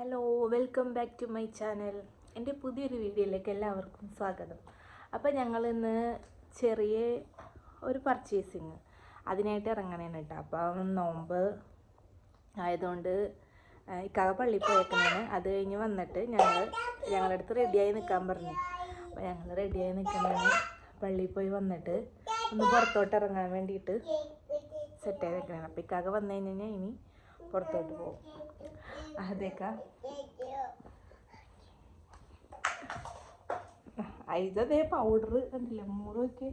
Hello welcome back to my channel എന്റെ പുതിയൊരു വീഡിയോയിലേക്ക് എല്ലാവർക്കും സ്വാഗതം. അപ്പോൾ ഞങ്ങൾ ഇന്ന് ചെറിയ ഒരു പർച്ചേസിങ് അതിനായിട്ട് ഇറങ്ങണേണ് കേട്ടോ. അപ്പം നോമ്പ് ആയതുകൊണ്ട് ഇക്കാക പള്ളിയിൽ പോയേക്കുന്നതാണ് അത് കഴിഞ്ഞ് വന്നിട്ട് ഞങ്ങൾ ഞങ്ങളുടെ അടുത്ത് റെഡിയായി നിൽക്കാൻ പറഞ്ഞു. അപ്പോൾ ഞങ്ങൾ റെഡിയായി നിൽക്കുന്നതാണ് പള്ളിയിൽ പോയി വന്നിട്ട് ഒന്ന് പുറത്തോട്ട് ഇറങ്ങാൻ വേണ്ടിയിട്ട് സെറ്റ് ചെയ്ത് നിൽക്കണേ അപ്പോൾ ഇക്കാക വന്നു കഴിഞ്ഞാൽ ഇനി പുറത്തോട്ട് പോകും. അതേക്കാ? ഇതേ പൗഡർ കണ്ടില്ലേ? മൂടൊക്കെ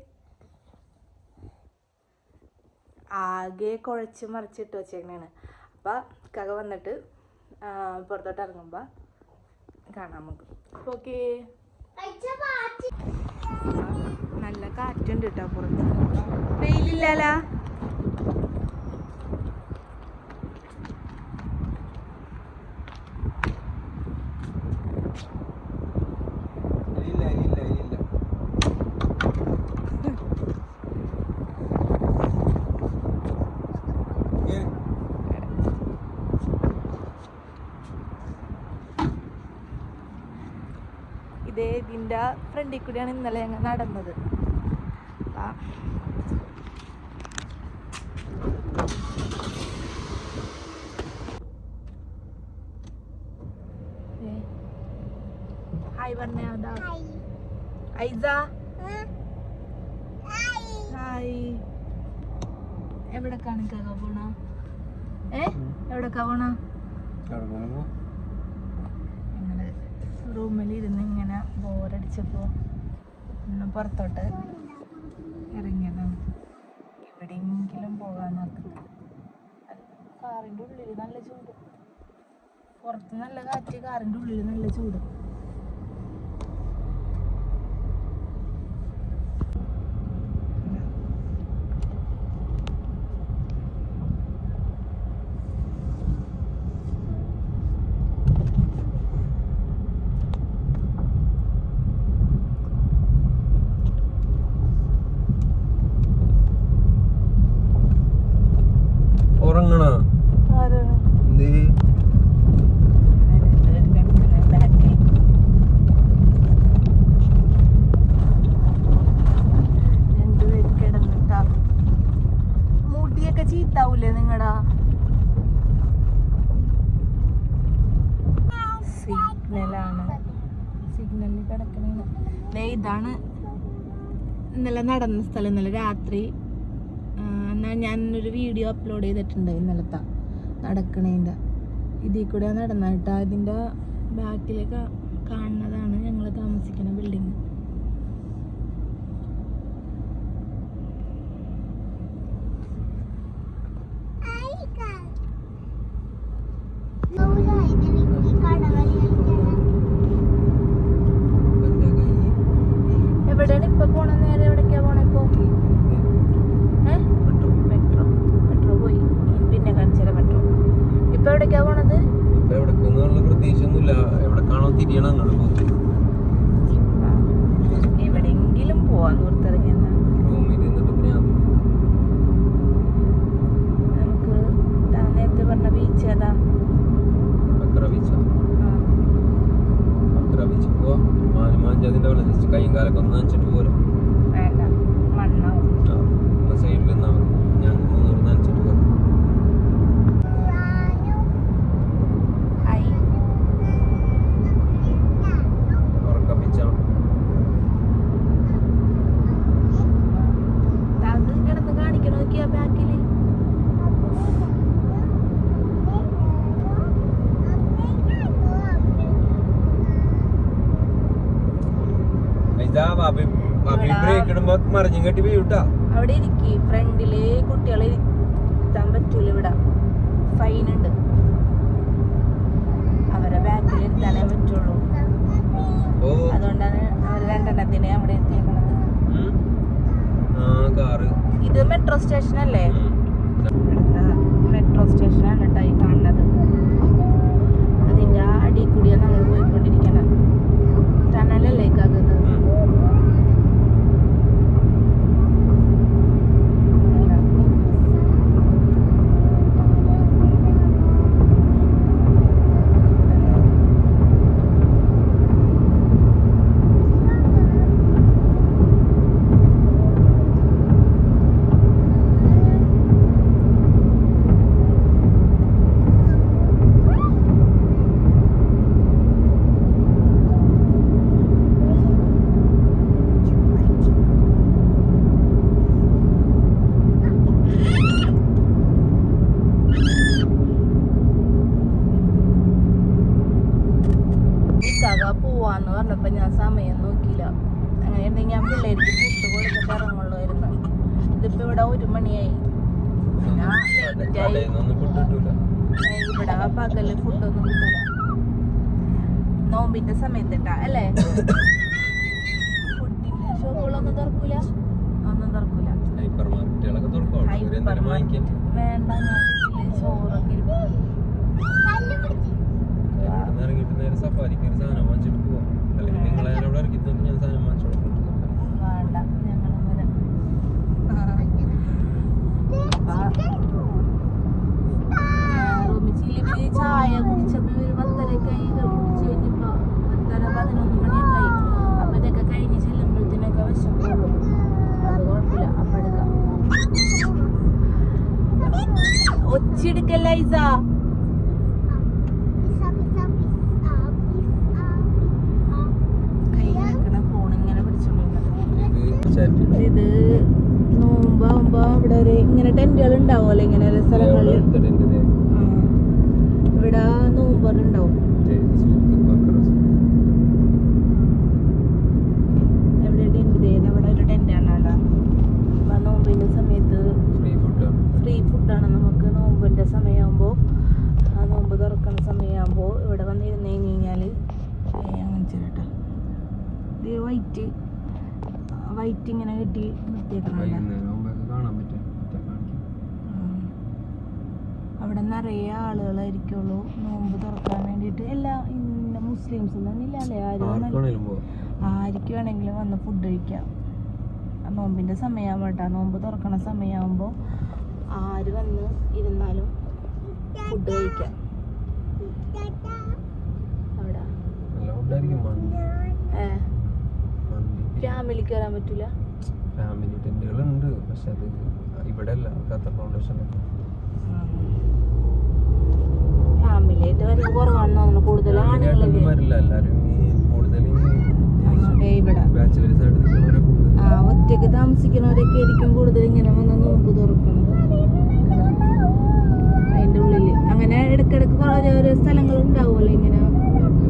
ആകെ കുഴച്ച് മറിച്ചിട്ട് വെച്ചേക്കണേണ്. അപ്പം കക വന്നിട്ട് പുറത്തോട്ട് ഇറങ്ങുമ്പോൾ കാണാം നമുക്ക്. ഓക്കെ. നല്ല കാറ്റുണ്ട് കേട്ടോ പുറത്ത്. വെയിലില്ലല്ലോ ഇല്ല ഇല്ല ഇല്ല കേറി. ഇതേ ഫ്രണ്ടിൽ കൂടിയാണ് ഇന്നലെ ഞങ്ങൾ നടന്നത്. ഹായ് പറഞ്ഞ ഐസ. എവിടെ കാണിക്കാ പോണ? ഏ? എവിടെക്കാ പോണ? റൂമിൽ ഇരുന്ന് ഇങ്ങനെ ബോറടിച്ചപ്പോൾ ഒന്ന് പുറത്തോട്ട് ഇറങ്ങിയതാണ്. എവിടെയെങ്കിലും പോകാൻ നോക്കുന്നത് കാറിന്റെ ഉള്ളിൽ നല്ല ചൂട്. പുറത്ത് നല്ല കാറ്റ് കാറിന്റെ ഉള്ളിൽ നല്ല ചൂട്. ഇതാണ് ഇന്നലെ നടന്ന സ്ഥലം. ഇന്നലെ രാത്രി എന്നാൽ ഒരു വീഡിയോ അപ്ലോഡ് ചെയ്തിട്ടുണ്ട് ഇന്നലത്തെ നടക്കണേന്റെ. ഇതിൽ കൂടെ നടന്നിട്ട് അതിന്റെ ബാക്കിലേക്ക് കാണുന്നതാണ് ഞങ്ങൾ താമസിക്കുന്ന ബിൽഡിങ് എന്റെ കൈ എവിടെയാണ് ഇപ്പൊ പോണ നേരെ എവിടേക്കാ പോണേ ഇപ്പൊ ഏ? പെട്ടു മെട്രോ മെട്രോ പോയി പിന്നെ കാണിച്ചാല മെട്രോ ഇപ്പൊ എവിടേക്കാ പോണത്? ഇപ്പൊ എവിടേക്കൊന്നുള്ള എവിടെ കാണോ തിരിയണം അങ്ങോട്ട് പോകും റൂമിൽ നിന്നിട്ട് ഞാൻ നമുക്ക് താ നേരത്തെ പറഞ്ഞ ബീച്ച് ഏതാ? ബക്ര ബീച്ച ആ. ബക്ര ബീച്ച് പോവാ മാന് മാഞ്ചാതിന്റെ പോലെ ജസ്റ്റ് കൈയും കാലൊക്കെ ഒന്ന് നനച്ചിട്ട് പോലും വേണ്ട. മണ്ണാവും ആ സൈഡിൽ നിന്നാ മതി ഞാൻ മൂന്നൂറ് നനച്ചിട്ട് പോരാ ഹായ് ഉറക്ക ബീച്ചാണ് ദാ അത് കിടന്ന് കാണിക്കണ നോക്കിയാ ബാക്കിൽ ഇതാ ബാബി ബാബി ബ്രേക്ക് ഇടുമ്പോ മറിഞ്ഞും കെട്ടി വീട്ടാ. അവിടെ ഇരിക്കി. ഫ്രണ്ടിലെ കുട്ടികളെ ഇരുത്താൻ പറ്റൂല ഇവിടെ. ഫൈൻ ഉണ്ട്. അവരെ ബാക്കിൽ ഇരുത്താനേ പറ്റുള്ളൂ. അതുകൊണ്ടാണ് അവർ രണ്ടെണ്ണത്തിനെ അവിടെ കാറ്. ഇത് മെട്രോ സ്റ്റേഷൻ അല്ലേ? മെട്രോ സ്റ്റേഷനാണ് കേട്ടോ ഈ കാണുന്നത്. അതിന്റെ അടി കൂടിയാണ് നമ്മൾ പോയിക്കൊണ്ടിരിക്കുന്നത് നോമ്പിന്റെ സമയമാകുമ്പോൾ ആ നോമ്പ് തുറക്കുന്ന സമയമാകുമ്പോൾ ഇവിടെ വന്നിരുന്ന് കഴിഞ്ഞ് കഴിഞ്ഞാൽ കേട്ടോ ഇത് വൈറ്റ് വൈറ്റ് ഇങ്ങനെ കെട്ടി ഉം. അവിടെ നിറയെ ആളുകളായിരിക്കുള്ളൂ നോമ്പ് തുറക്കാൻ വേണ്ടിയിട്ട്. എല്ലാ ഇന്ന മുസ്ലിംസ് ഒന്നുമില്ല അല്ലേ? ആരും ആർക്ക് വേണമെങ്കിലും വന്ന് ഫുഡ് കഴിക്കാം. നോമ്പിന്റെ നോമ്പിന്റെ സമയമാകുമ്പോൾ നോമ്പ് തുറക്കണ സമയമാകുമ്പോൾ ആര് വന്ന് ഇരുന്നാലും ഫുഡ് കഴിക്കാം അവിടെ വരാൻ പറ്റൂല? ഫാമിലി ടെന്റുകളുണ്ട് പക്ഷെ അത് ഇവിടെ അല്ല ഖത്തർ ഫൗണ്ടേഷൻ ഫാമിലി തോന്നുന്നു കൂടുതൽ വരില്ല എല്ലാവരും ഇവിടെ. ഒറ്റയ്ക്ക് താമസിക്കുന്നവരൊക്കെ ആയിരിക്കും കൂടുതൽ ഇങ്ങനെ വന്ന് ഓരോ സ്ഥലങ്ങൾ ഉണ്ടാവുമല്ലോ ഇങ്ങനെ?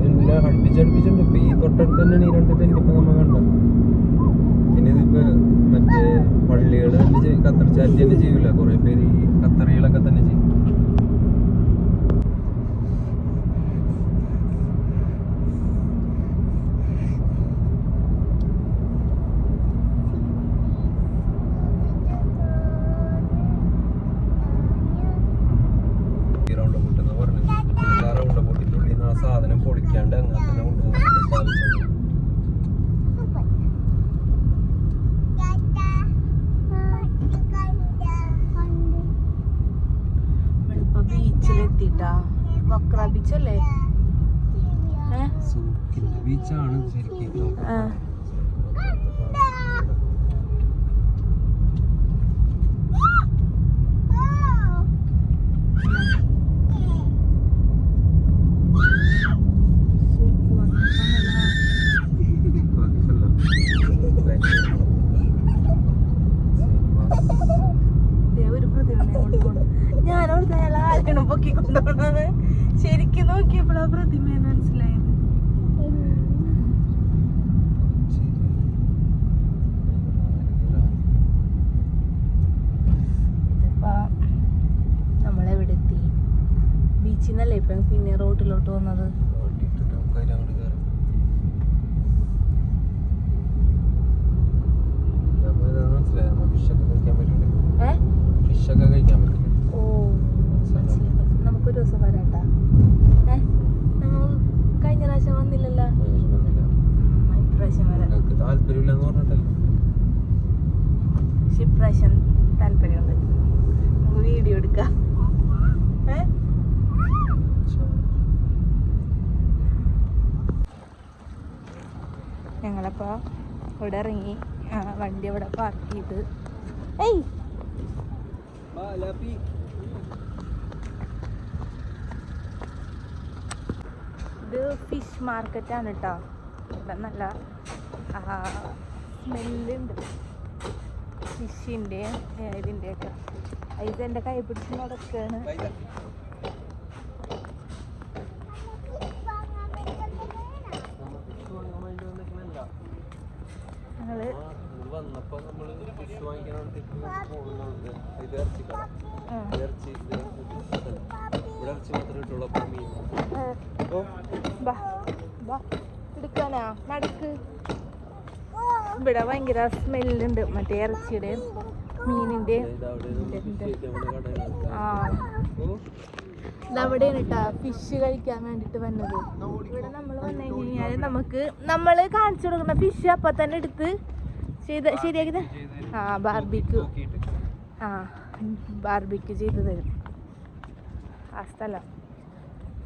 എല്ലാം അടുപ്പിച്ചടുപ്പിച്ചുണ്ട് ഇപ്പൊ ഈ തൊട്ടടുത്ത് തന്നെയാണ് രണ്ട് ടെന്റ് ഇപ്പൊ നമ്മ കണ്ട. പിന്നെ ഇതിപ്പോ മറ്റേ പള്ളികൾ തന്നെ ഖത്തർ തന്നെ ചെയ്യൂല. കുറെ പേര് ഈ കത്തറികളൊക്കെ തന്നെ ചെയ്യും ഈ റൗണ്ട് പൊട്ടെന്ന് പറഞ്ഞു ആ റൗണ്ട് പൊട്ടിന്റെ ഉള്ളിൽ നിന്ന് ആ സാധനം പൊളിക്കാണ്ട് അങ്ങനെ തന്നെ കൊണ്ടുപോകാൻ സാധിച്ചു ഇപ്പൊ ബീച്ചിലെത്തിട്ടാ? വക്ര ബീച്ചല്ലേ? ബീച്ചാണ് ശരിക്കും ആ. ദേ ഒരു പ്രതിമനെ കൊണ്ട് പോണു. ഞാനോർത്ത് അയാൾ ആരാണ് പൊക്കി കൊണ്ടുപോണത് ശരിക്കും നോക്കിയപ്പോഴാ പ്രതിമയെന്ന് മനസ്സിലായത് ഇതിപ്പോ നമ്മളെവിടെ എത്തി ബീച്ചിൽ നിന്നല്ലേ ഇപ്പൊ പിന്നെ റോഡിലോട്ട് വന്നത് ഏ ഫിഷൊക്കെ കഴിക്കാൻ പറ്റില്ല ഓ മനസ്സിലായി. നമുക്കൊരു ദിവസം വരാട്ടാ ഏ നമ്മൾ കഴിഞ്ഞ പ്രാവശ്യം വന്നില്ലല്ലോ ഉം, ഇപ്രാവശ്യം വരാം നിങ്ങൾക്ക് താല്പര്യമില്ലെന്ന് പറഞ്ഞിട്ടല്ലേ പക്ഷെ ഇപ്രാവശ്യം താല്പര്യമുണ്ട് നമുക്ക് വീഡിയോ എടുക്കാം ഏ ഞങ്ങളപ്പോൾ ഇവിടെ ഇറങ്ങി വണ്ടി അവിടെ പാർക്ക് ചെയ്ത്. ഏയ്. ഇത് ഫിഷ് മാർക്കറ്റാണ് കേട്ടോ ഇവിടെ നല്ല സ്മെല്ലുണ്ട് ഫിഷിന്റെ ഇതിന്റെയൊക്കെ. ഇത് എന്റെ കൈ പിടിച്ച് നടക്കുകയാണ് അപ്പൊ നമ്മൾ ഫിഷ് വാങ്ങിക്കാനാണ് പോകുന്നത് ഇത് ഇറച്ചിക്കട ആ. ഇറച്ചി ഇവിടെ ഇറച്ചി മാത്രമേ കിട്ടുള്ളൂ അപ്പൊ മീൻ. എടുക്കാനാ? നടക്ക് ഇവിടെ ഭയങ്കര സ്മെല്ലുണ്ട്. മറ്റേ ഇറച്ചിയുടെ മീനിന്റെ. ആ. ഇതവിടെയാണ് കേട്ടോ ഫിഷ് കഴിക്കാൻ വേണ്ടിട്ട് വന്നത്. ഇവിടെ നമ്മൾ വന്നു കഴിഞ്ഞാൽ നമുക്ക് നമ്മൾ കാണിച്ചു കൊടുക്കുന്ന ഫിഷ് അപ്പൊ തന്നെ എടുത്ത് ചെയ്ത് ശരിയാക്കിയത്? ആ ബാർബിക്യൂ ആ ബാർബിക്യൂ ചെയ്ത് തരും ആ സ്ഥലം.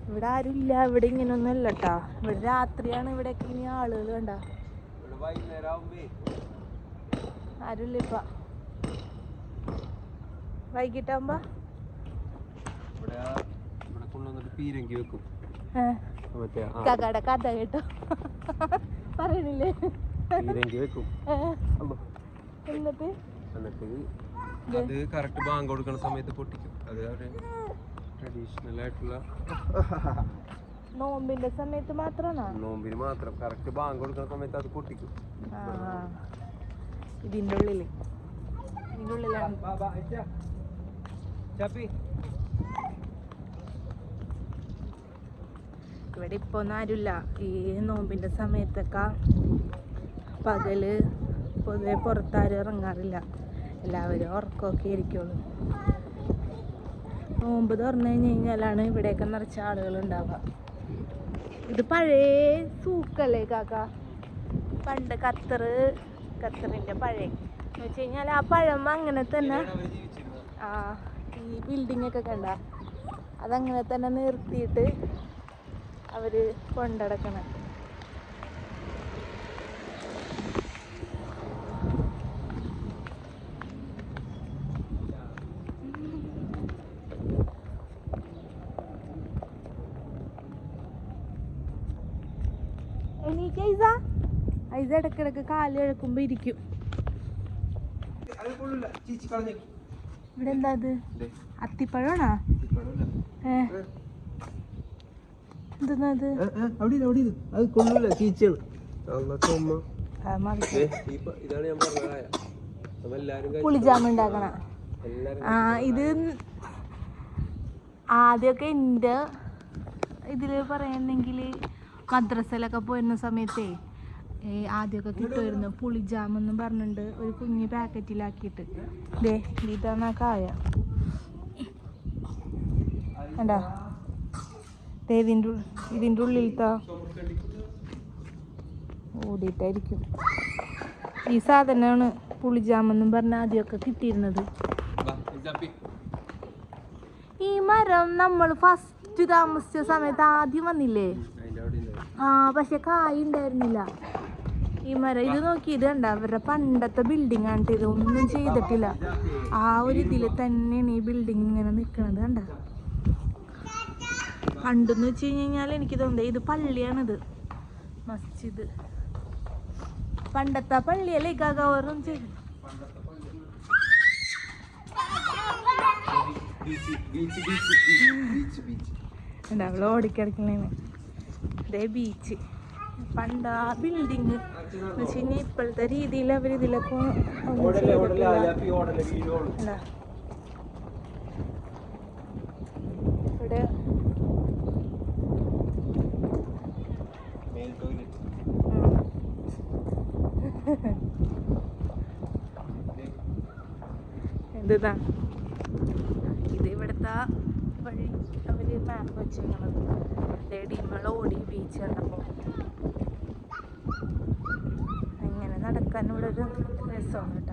ഇവിടെ ആരുമില്ല ഇവിടെ ഇങ്ങനൊന്നും അല്ല കേട്ടോ ഇവിടെ രാത്രിയാണ് ഇവിടെയൊക്കെ ഇനി ആളുകൾ കണ്ട. ആരുമില്ല ഇപ്പ. വൈകിട്ടാകുമ്പോ പീരങ്കി വെക്കും. കഥ കേട്ടോ. പറയണില്ലേ? പീരങ്കി വെക്കും. എന്നിട്ട്? എന്നിട്ട് അത് കറക്റ്റ് ബാങ്ക് കൊടുക്കുന്ന സമയത്ത് പൊട്ടിക്കും. അത് അവർ ട്രഡീഷണൽ ആയിട്ടുള്ള നോമ്പിന്റെ സമയത്ത് മാത്രമാണ് നോമ്പിന് മാത്രം. കറക്റ്റ് ബാങ്ക് കൊടുക്കുന്ന സമയത്ത് അത് പൊട്ടിക്കും. ഇതിന്റെ ഉള്ളിൽ. ഇതിന്റെ ഉള്ളിലാണ് ഇവിടെ ഇപ്പൊന്നും ആരുല്ല ആരുമില്ല. ഈ നോമ്പിന്റെ സമയത്തൊക്കെ പകൽ പൊതുവെ പുറത്താരും ഇറങ്ങാറില്ല. എല്ലാവരും ഉറക്കമൊക്കെ ഇരിക്കുള്ളൂ. നോമ്പ് തുറന്നു കഴിഞ്ഞ് കഴിഞ്ഞാലാണ് ഇവിടെയൊക്കെ നിറച്ച ആളുകൾ ഉണ്ടാവുക. ഇത് പഴയ സൂക്കല്ലേ കാക്ക? പണ്ട് ഖത്തർ ഖത്തറിന്റെ പഴയ. എന്ന് വെച്ച് കഴിഞ്ഞാൽ ആ പഴം അങ്ങനെ തന്നെ. ആ ഈ ബിൽഡിംഗ് ഒക്കെ കണ്ട. അതങ്ങനെ തന്നെ നിർത്തിയിട്ട് അവർ കൊണ്ടടക്കണം എനിക്ക് ഐസ ഐസ ഇടക്കിടക്ക് കാൽ ഇഴക്കുമ്പോ ഇരിക്കും. ഇവിടെ എന്താ അത് അത്തിപ്പഴമാണോ? ഏ. എന്തെന്നാ അത്? കൊള്ളൂല ആ. ഇതാണ് ഞാൻ. പുളിജാമ ഉണ്ടാക്കണ. ഇത് ആദ്യമൊക്കെ എന്റെ ഇതിൽ പറയുന്നെങ്കിൽ മദ്രസയിലൊക്കെ പോയിരുന്ന സമയത്തേ ആദ്യമൊക്കെ കിട്ടുമായിരുന്നു. പുളിജാം എന്നും പറഞ്ഞിട്ട് ഒരു കുഞ്ഞു പാക്കറ്റിലാക്കിയിട്ട്. ദേ ഇതാണ് കായ. കണ്ടാ? ഇതിന്റെ ഇതിന്റെ ഉള്ളിലത്തെ ഓടിയിട്ടായിരിക്കും. ഈ സാധനമാണ് പുളിജാമെന്നും പറഞ്ഞ ആദ്യമൊക്കെ കിട്ടിയിരുന്നത്. ഈ മരം നമ്മൾ ഫസ്റ്റ് താമസിച്ച സമയത്ത് ആദ്യം വന്നില്ലേ. ആ പക്ഷെ കായ ഉണ്ടായിരുന്നില്ല. ഈ മരം ഇത് നോക്കി ഇത് കണ്ട അവരുടെ പണ്ടത്തെ ബിൽഡിംഗ് ആണ് ഇത്. ഒന്നും ചെയ്തിട്ടില്ല. ആ ഒരു ഇതിൽ തന്നെയാണ് ഈ ബിൽഡിംഗ് ഇങ്ങനെ നിൽക്കുന്നത് കണ്ട. പണ്ടെന്ന് വെച്ച് കഴിഞ്ഞാൽ എനിക്ക് തോന്നുന്നത് ഇത് പള്ളിയാണിത്. മസ്ജിദ്. പണ്ടത്തെ പള്ളിയല്ലേ ഗഗവറും ചെയ്തു അവൾ ഓടിക്കിടക്കണേന്ന്. ബീച്ച്. പണ്ട് ആ ബിൽഡിങ് കഴിഞ്ഞാൽ ഇപ്പോഴത്തെ രീതിയിൽ അവർ ഇതിലൊക്കെ. എന്താ? ഇത് ഇവിടുത്തെ വഴി അവർ മാപ്പ് ഡിമള ഓടി ബീച്ച് കണ്ടപ്പോൾ Eso.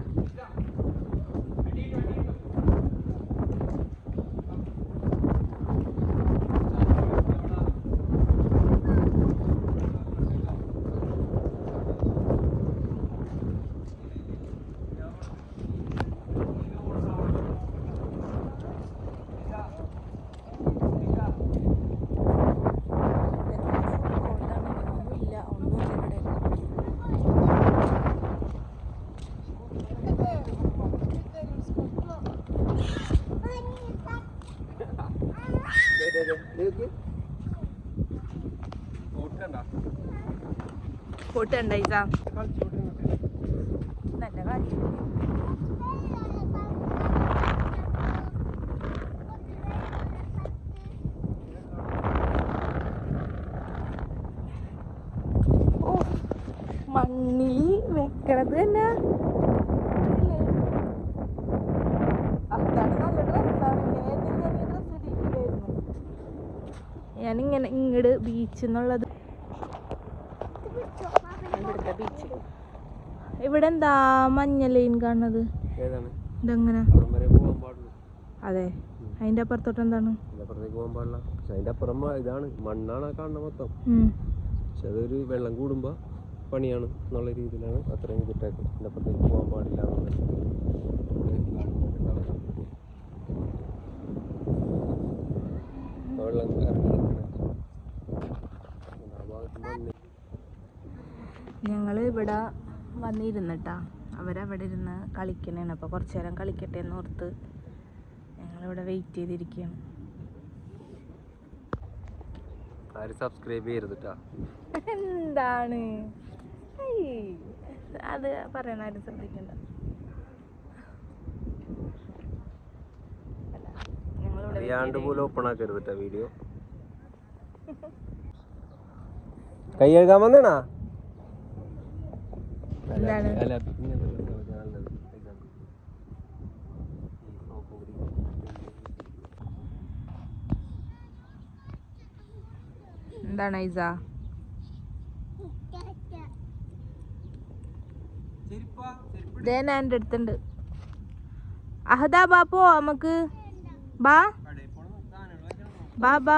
കാര്യം. ഓ മണ്ണിൽ വെക്കണത് തന്നെ. ഞാനിങ്ങനെ ഇങ്ങോട്ട് നല്ല ഡ്രസ്സാണ് ഇങ്ങനെ ചെറിയ ഡ്രസ്സ് ഇട്ടിരിക്കുകയായിരുന്നു ഞാനിങ്ങനെ ഇങ്ങട് ബീച്ച് എന്നുള്ളത് ഇവിടുത്തെ ബീച്ച് ഇവിടെ എന്താ മഞ്ഞ ലൈൻ കാണുന്നത് ഇതെങ്ങനെ? അതെ. അതിന്റെ അപ്പുറത്തോട്ട് എന്താണ്? പോകാൻ പാടില്ല. അതിന്റെ അപ്പുറം ഇതാണ്. മണ്ണാണ് ആ കാണുന്ന മൊത്തം. പക്ഷെ അതൊരു വെള്ളം കൂടുമ്പോ പണിയാണ് എന്നുള്ള രീതിയിലാണ് അത്രയും ഇതിട്ടേക്കുന്നത് അതിന്റെ അപ്പുറത്തേക്ക് പോകാൻ പാടില്ല വെള്ളം ഞങ്ങൾ ഇവിടെ വന്നിരുന്നിട്ടാ. അവരവിടെ ഇരുന്ന് കളിക്കണേണ്. അപ്പോൾ കുറച്ച് നേരം കളിക്കട്ടെ എന്ന് ഓർത്ത് ഞങ്ങളിവിടെ വെയിറ്റ് ചെയ്തിരിക്കുകയാണ് സബ്സ്ക്രൈബ് ചെയ്യരുത് എന്താണ്? അത് പറയണ ആരും ശ്രദ്ധിക്കണ്ട. അറിയാണ്ട് പോലും ഓപ്പൺ ആക്കരുത് വീഡിയോ കൈ കഴുകാൻ വന്നേണാ? എന്താണ്? എന്താണ് ഐസ ഞാൻ എന്റെ അടുത്തുണ്ട്. അഹദാ ബാപ്പോ നമുക്ക് ബാ? ബാ ബാ.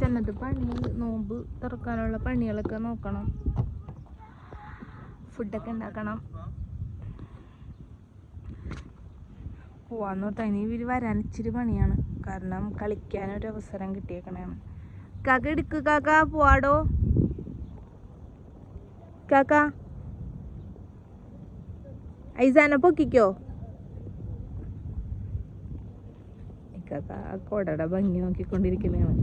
ചെന്നിട്ട് പണി നോമ്പ് തുറക്കാനുള്ള പണികളൊക്കെ നോക്കണം. ഫുഡൊക്കെ ഉണ്ടാക്കണം. പോവാന്ന് പറഞ്ഞാൽ ഇനി ഇവർ വരാൻ ഇച്ചിരി പണിയാണ്. കാരണം കളിക്കാനൊരു അവസരം കിട്ടിയേക്കണേ. കാക്ക എടുക്ക് കാക്ക പോവാടോ? കാക്ക. ഐസാനെ പൊക്കിക്കോ? കാക്ക ആ കൊടയുടെ ഭംഗി നോക്കിക്കൊണ്ടിരിക്കുന്നതാണ്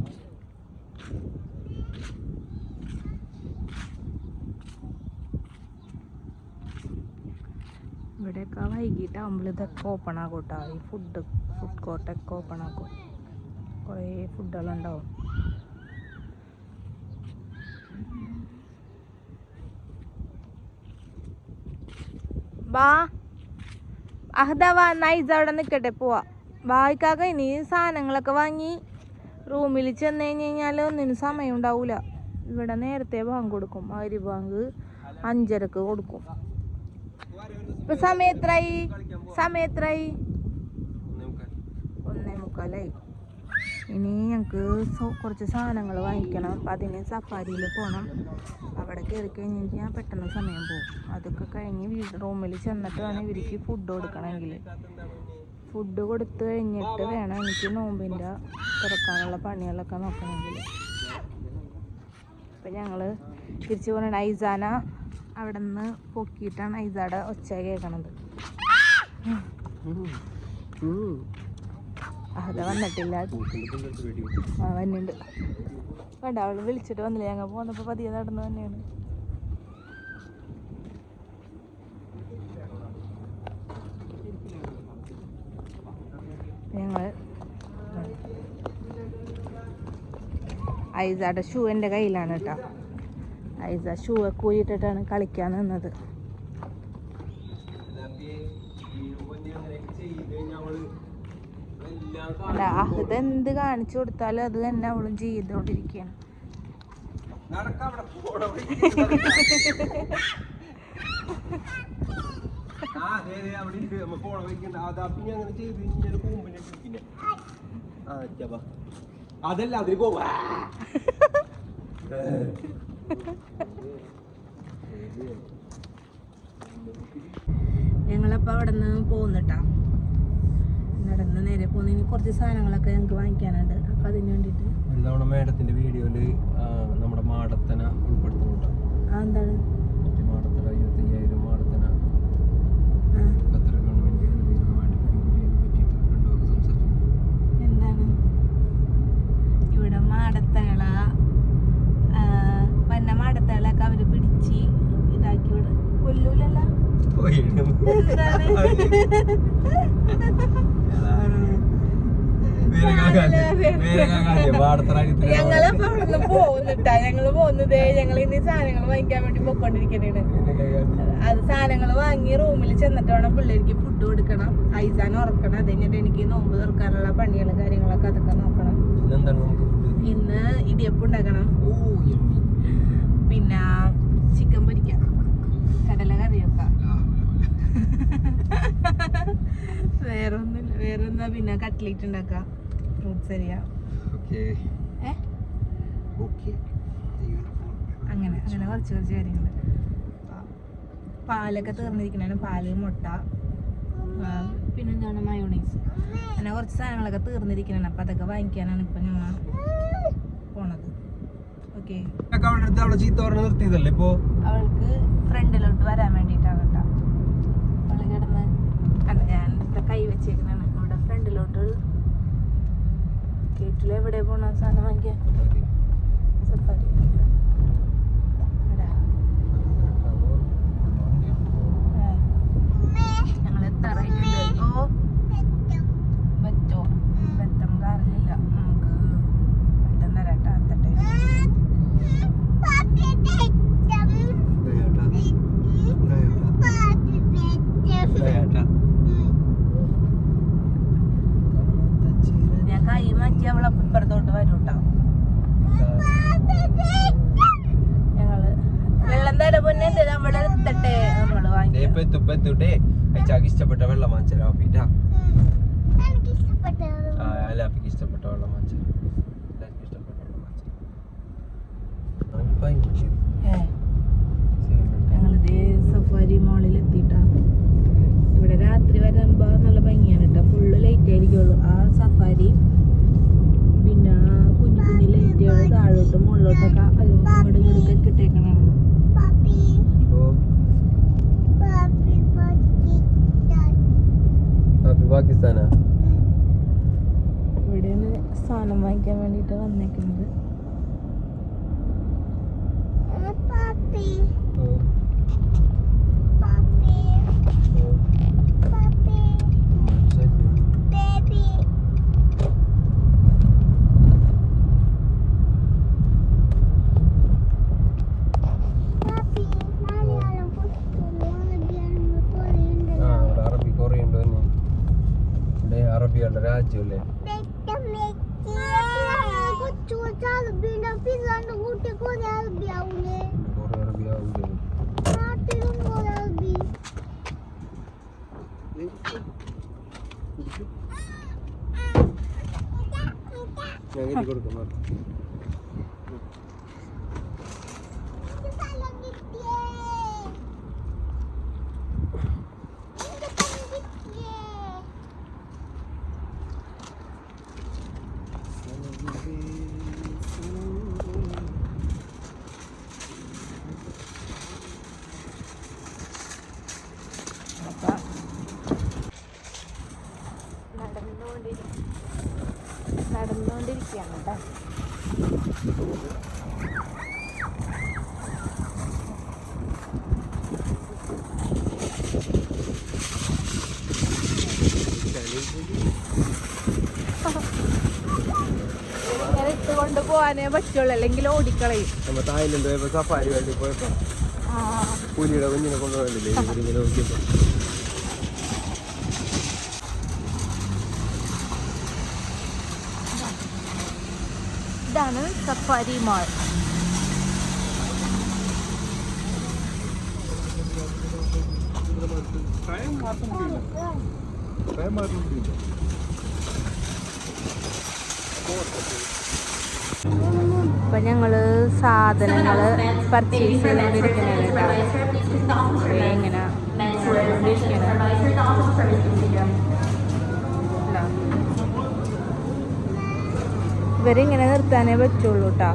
ഇവിടെയൊക്കെ വൈകിട്ടാകുമ്പോൾ ഇതൊക്കെ ഓപ്പൺ ആക്കും കേട്ടോ ഈ ഫുഡ് ഫുഡ് കോർട്ടൊക്കെ ഓപ്പൺ ആക്കും. കുറേ ഫുഡുകളുണ്ടാവും. വാ. അഹദ വാ നൈസ് അവിടെ നിൽക്കട്ടെ പോവാ. വായിക്കാക്ക ഇനി സാധനങ്ങളൊക്കെ വാങ്ങി റൂമിൽ ചെന്ന് കഴിഞ്ഞ് കഴിഞ്ഞാൽ ഒന്നിനും സമയം ഉണ്ടാവില്ല ഇവിടെ നേരത്തെ ബാങ്ക് കൊടുക്കും. അരി ബാങ്ക് അഞ്ചരക്ക് കൊടുക്കും. ഇപ്പൊ സമയം എത്രയായി സമയം എത്രയായി നമുക്ക് ഒന്നേ മുക്കാലായി ഇനി ഞങ്ങൾക്ക് കുറച്ച് സാധനങ്ങൾ വാങ്ങിക്കണം. അപ്പം അതിന് സഫാരിയിൽ പോണം. അവിടെ കയറി കഴിഞ്ഞ് ഞാൻ പെട്ടെന്ന് സമയം പോകും. അതൊക്കെ കഴിഞ്ഞ് വീട് റൂമിൽ ചെന്നിട്ട് വേണം ഇവർക്ക് ഫുഡ് കൊടുക്കണമെങ്കിൽ ഫുഡ് കൊടുത്തു കഴിഞ്ഞിട്ട് വേണം എനിക്ക് നോമ്പിന്റെ തുറക്കാനുള്ള പണികളൊക്കെ നോക്കണമെങ്കിൽ അപ്പം ഞങ്ങൾ തിരിച്ചു പോകണം ഐസാന അവിടെ നിന്ന് പൊക്കിയിട്ടാണ് ഐസാടെ ഒച്ച കേൾക്കണത്. അഹദ വന്നിട്ടില്ല. ആ വന്നുണ്ട്. വേണ്ട അവൾ വിളിച്ചിട്ട് വന്നില്ല? ഞങ്ങൾ പോന്നപ്പോ പതിയെ നടന്നു തന്നെയാണ് ഞങ്ങൾ ഐസാടെ ഷൂ എന്റെ കയ്യിലാണ് കേട്ടോ. ഐസ ഷൂ ഒക്കെ ഊരിയിട്ടിട്ടാണ് കളിക്കാൻ നിന്നത്. അല്ല അഹദ എന്ത് കാണിച്ചു കൊടുത്താലും അത് തന്നെ അവളും ചെയ്തോണ്ടിരിക്കുകയാണ്. അതല്ല അതിന് പോവാ ഞങ്ങളപ്പോൾ അവിടെ നിന്ന് പോകുന്നിട്ടാ നടന്ന് നേരെ പോകുന്ന ഇനി കുറച്ച് സാധനങ്ങളൊക്കെ ഞങ്ങൾക്ക് വാങ്ങിക്കാനുണ്ട്. അപ്പം അതിന് വേണ്ടിട്ട്. ഒരു തവണ മേഡത്തിന്റെ വീഡിയോയിൽ നമ്മുടെ മാടത്തന ഉൾപ്പെടുത്തുന്നുണ്ടോ. ആ എന്താണ് മറ്റേ മാടത്തന ഇരുപത്തയ്യായിരം മാടത്തന ആ ഖത്തർ ഗവൺമെന്റ് അനുകൂലമായിട്ട് പരിപാടിയെ പറ്റിയിട്ട് രണ്ടുപേർക്ക് സംസാരിക്കും എന്താണ് ഇവിടെ മാടത്തകള വന്ന മാടത്തകളൊക്കെ അവർ പിടിച്ച് ഇതാക്കി വിടും കൊല്ലൂലല്ല പോയിട്ട് ഞങ്ങളപ്പോ അവിടുന്ന് പോകുന്നിട്ടാ. ഞങ്ങൾ പോകുന്നതേ ഞങ്ങൾ ഇനി സാധനങ്ങൾ വാങ്ങിക്കാൻ വേണ്ടി പൊക്കോണ്ടിരിക്കണേണ് അത് സാധനങ്ങൾ വാങ്ങി റൂമിൽ ചെന്നിട്ട് വേണം പിള്ളേർക്ക് ഫുഡ് കൊടുക്കണം. ഐസാൻ ഉറക്കണം. അത് കഴിഞ്ഞിട്ട് എനിക്ക് നോമ്പ് തുറക്കാനുള്ള പണികളും കാര്യങ്ങളൊക്കെ അതൊക്കെ നോക്കണം. ഇന്ന് ഇടിയപ്പം ഉണ്ടാക്കണം. പിന്നെ ചിക്കൻ പൊരിക്കണം കടല കറി വെക്കാം വേറെ ഒന്നുമില്ല വേറെ എന്താ പിന്നെ കട്ട്ലേറ്റ് ഉണ്ടാക്കാം? ഫ്രൂട്ട്സ് അറിയാം അങ്ങനെ അങ്ങനെ കുറച്ച് കുറച്ച് കാര്യങ്ങൾ പാലൊക്കെ തീർന്നിരിക്കണേ പാൽ മുട്ട പിന്നെന്താണ് മയോണൈസ്. അങ്ങനെ കുറച്ച് സാധനങ്ങളൊക്കെ തീർന്നിരിക്കണേ അപ്പം അതൊക്കെ വാങ്ങിക്കാനാണ് ഇപ്പം ഞാൻ പോണത്. ഓക്കെ. അവൾക്ക് ഫ്രണ്ടിലോട്ട് വരാൻ വേണ്ടിയിട്ടാണ് കേട്ടോ. അല്ല ഞാൻ കൈ വെച്ചേക്കണാണ് ഇവിടെ ഫ്രണ്ടിലോട്ട് കേട്ടിൽ എവിടെ പോണ സാധനം വാങ്ങിയ സഫാരി എടാ ഞങ്ങൾ എത്താറായിട്ടുണ്ട് ഓ പറ്റോ ബെത്തം കാറിലില്ല നമുക്ക് ബെത്തം തരാട്ടാ അത്തട്ടെ ഞാൻ കൈ മാറ്റി അവളെ ഇപ്പുറത്തോട്ട് വരും കേട്ടോ ഞങ്ങൾ വെള്ളം തര പൊന്നെ നമ്മളെ എടുത്തട്ടെ നമ്മൾ വാങ്ങി അയച്ചാക്ക് ഇഷ്ടപ്പെട്ട വെള്ളം വാങ്ങിച്ചാൽ എല്ലാവർക്കും ഇഷ്ടപ്പെട്ട വെള്ളം വാങ്ങിച്ചു എല്ലാവർക്കും ഇഷ്ടപ്പെട്ട വെള്ളം വാങ്ങിച്ചു ഞങ്ങളിത് സഫാരി മോളിൽ എത്തിയിട്ടാ ഇവിടെ രാത്രി വരുമ്പോ നല്ല ഭംഗിയാണ് കേട്ടോ ഫുള്ള് ലൈറ്റ് ആയിരിക്കുള്ളൂ ആ സഫാരി പിന്നെ കുഞ്ഞു കുഞ്ഞു ലൈറ്റുകൾ താഴോട്ടും മുകളിലോട്ടൊക്കെ അങ്ങോട്ട് ഇങ്ങോട്ടൊക്കെ ഇട്ടേക്കണാണ് ഹാപ്പി പാകിസ്ഥാനാ ഇവിടെയാണ് വാങ്ങിക്കാൻ വേണ്ടിയിട്ട് വന്നേക്കുന്നത് ഓ ഓ ശരി ആ ഇവിടെ അറബി കുറേ ഉണ്ട് തന്നെ ഇവിടെ അറബിയുടെ രാജ്യമല്ലേ പിന്നെ കുറേ അറബി ആവില്ലേ ഞാൻ എഴുതി കൊടുക്കാം മാർക്ക്. അപ്പം നടന്നുകൊണ്ടിരി നടന്നുകൊണ്ടിരിക്കുകയാണ് കേട്ടോ ഇങ്ങനെ പോകാനേ പറ്റുള്ളൂ അല്ലെങ്കിൽ ഓടിക്കളയും. നമ്മ തായ്ലൻഡ് പോയപ്പോ സഫാരി വേണ്ടി പോയപ്പോ പുലിയുടെ കുഞ്ഞിനെ കൊണ്ടുപോയില്ലേ ഇവരിങ്ങനെ നോക്കിയപ്പോ. ഇതാണ് സഫാരി മാൾ ഇപ്പൊ ഞങ്ങൾ സാധനങ്ങൾ പർച്ചേസ് ചെയ്തുകൊണ്ടിരിക്കുന്നത് ഇവരിങ്ങനെ നിർത്താനേ പറ്റുള്ളൂ കേട്ടോ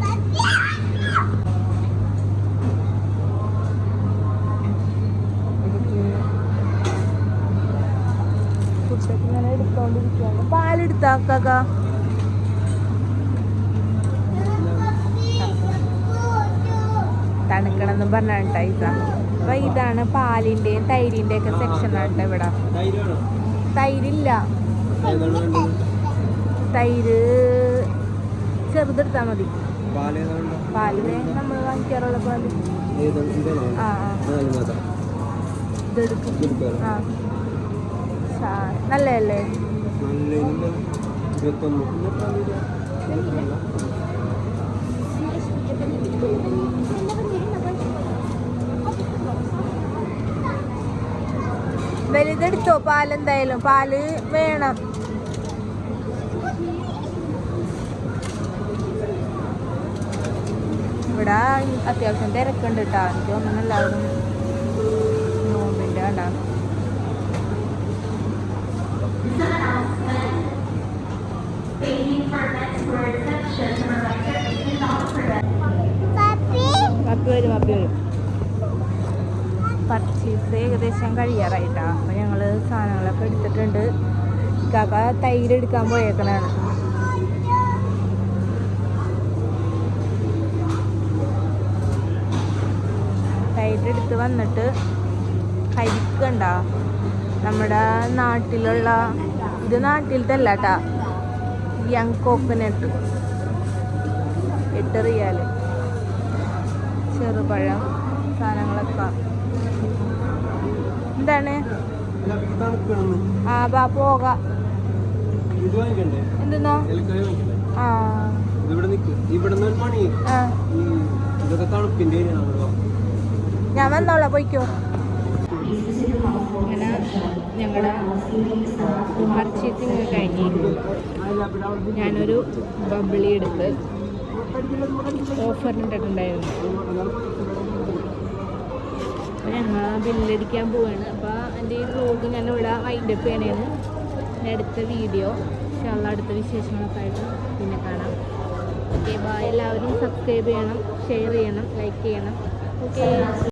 ഫുഡൊക്കെ എടുത്തോണ്ടിരിക്കുകയാണ് പാലെടുത്താക്കാക്ക തണുക്കണമെന്നും പറഞ്ഞാട്ടാ അപ്പൊ ഇതാണ് പാലിന്റെയും തൈരിന്റെയും ഒക്കെ സെക്ഷൻ ആട്ടെ ഇവിടെ. തൈരില്ല. തൈര് ചെറുതെടുത്താ മതി. പാലിന് നമ്മൾ വാങ്ങിക്കാറുള്ള പാൽ. ആ ആ ഇതെടുക്കും ആ സാ- നല്ലതല്ലേ വലുതെടുത്തോ? പാലെന്തായാലും പാൽ വേണം. ഇവിടെ അത്യാവശ്യം തിരക്കുണ്ട് കേട്ടോ എനിക്ക് തോന്നുന്നു എല്ലാവരും നോമ്പിന്റെ കണ്ടാണ് പപ്പി വരും പപ്പി വരും. പർച്ചേസ് ഏകദേശം കഴിയാറായിട്ടാ. അപ്പം ഞങ്ങൾ സാധനങ്ങളൊക്കെ എടുത്തിട്ടുണ്ട്. കാക്ക തൈര് എടുക്കാൻ പോയേക്കണാണ് തൈര് എടുത്ത് വന്നിട്ട് കരിക്കണ്ട. നമ്മുടെ നാട്ടിലുള്ള ഇത് നാട്ടിലത്തെ അല്ല കേട്ടാ യങ് കോക്കനട്ട് എട്ടറിയാൽ ചെറുപഴം സാധനങ്ങളൊക്കെ. എന്താണ്? ആ ബാ പോകാം. എന്തെന്നാ? ആ. ഇവിടെ നിക്ക്. ഇവിടുന്ന് ഒരു ആ. ഇതൊക്കെ തണുപ്പിന്റെ ഞാൻ വന്നോളാം പോയിക്കോ. അങ്ങനെ ഞങ്ങളുടെ പർച്ചേസിങ് കഴിഞ്ഞിരുന്നു ഞാനൊരു ബബിളി എടുത്ത് ഓഫറിന്റെ ഇട്ടിട്ടുണ്ടായിരുന്നു. അപ്പോൾ ഞങ്ങൾ ബില്ലടിക്കാൻ പോവാണ്. അപ്പോൾ എന്റെ ഈ വ്ലോഗ് ഞാൻ ഇവിടെ വൈൻഡപ്പ് ചെയ്യണേന്ന് അടുത്ത വീഡിയോ ഇൻഷാല്ല അടുത്ത വിശേഷങ്ങളൊക്കെ ആയിട്ട് പിന്നെ കാണാം. ഓക്കെ ബായ് എല്ലാവരും സബ്സ്ക്രൈബ് ചെയ്യണം ഷെയർ ചെയ്യണം ലൈക്ക് ചെയ്യണം. ഓക്കെ